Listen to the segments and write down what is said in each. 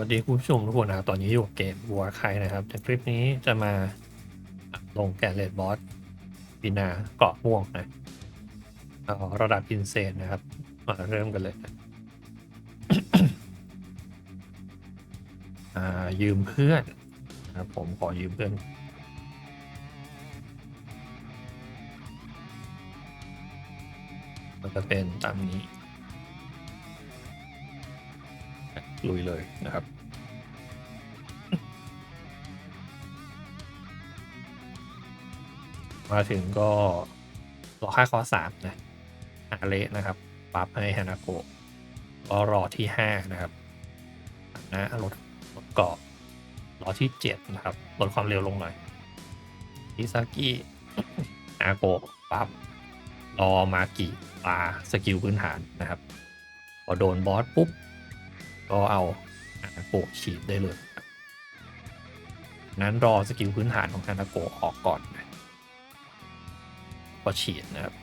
วัสดีคุณผู้ชมทุกคนนะครับตอนนี้อยู่กับเกมวัวใครนะครับในคลิปนี้จะมาลงแกนเลดบอสปีนาเกาะม่วงนะเอาระดับอินเซนนะครับ มาเริ่มกันเลยนะอ่ายืมเพื่อนนะครับผมขอยืมเพื่อนมันจะเป็นตามนี้ ลุยเลยนะครับ มาถึงก็รอค่าคอสามนะหาเละนะครับปรับให้ฮานาโกะก็รอที่ห้านะครับนะลดลดเกาะรอที่เจ็ดนะครับลดความเร็วลงหน่อยอิซากิฮาโกะปรับรอมากิปาสกิลพื้นฐานนะครับพอโดนบอสปุ๊บ ก็เอาโกะฉีดได้เลยนั้นรอสกิลพื้นฐานของฮานาโกออกก่อนนะก็ฉีดนะครับ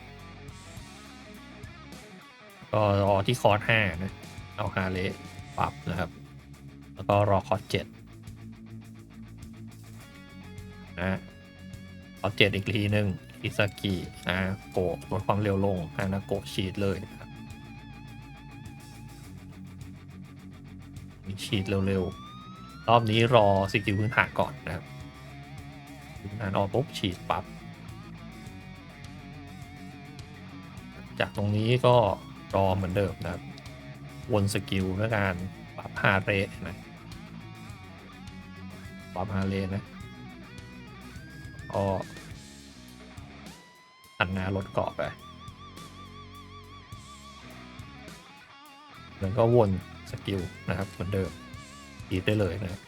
ก็รอที่คอร์สห้านะ เอาฮาเลปรับนะครับ แล้วก็รอคอร์สเจ็ดนะคอร์สเจ็ดอีกทีหนึ่งอิซากินะโกลดความเร็วลงฮานาโกฉีดเลย นะครับฉีดเร็วๆ รอบนี้รอสกิลพื้นฐานก่อนนะครับพื้นฐานออกปุ๊บฉีดปับ๊บจากตรงนี้ก็รอเหมือนเดิมนะครับ วนสกิลด้วยการปรับฮาเรทนะปรับฮาเรทนะก็อันนาลดเกาะไปมันก็วน กิลนะครับเหมือนเดิมอีได้เลยนะครับ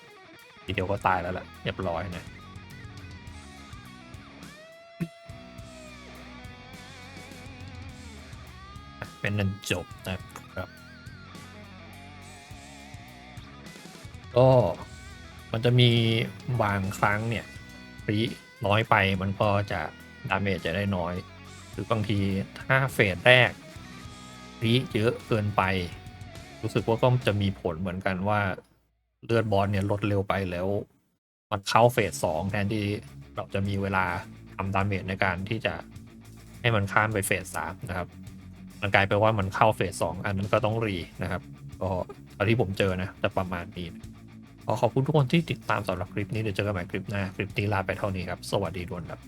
ทีเดียวก็ตายแล้วแหละเรียบร้อยนะเป็นนันจบนะครับก็มันจะมีบางครั้งเนี่ยรีน้อยไปมันก็จะดาเมจจะได้น้อย หรือบางทีถ้าเฟสแรกรีเยอะเกินไป รู้สึกว่าก็จะมีผลเหมือนกันว่าเลือดบอลเนี่ยลดเร็วไปแล้ว มันเข้าเฟสสองแทนที่เราจะมีเวลาทำดาเมจในการที่จะให้มันข้ามไปเฟสสามนะครับมันกลายเป็นว่ามันเข้าเฟสสองอันนั้นก็ต้องรีนะครับก็ตอนที่ผมเจอนะจะประมาณนี้ขอขอบคุณทุกคนที่ติดตามสำหรับคลิปนี้เดี๋ยวเจอกันใหม่คลิปหน้า คลิปนี้ลาไปเท่านี้ครับ สวัสดีทุกคนครับ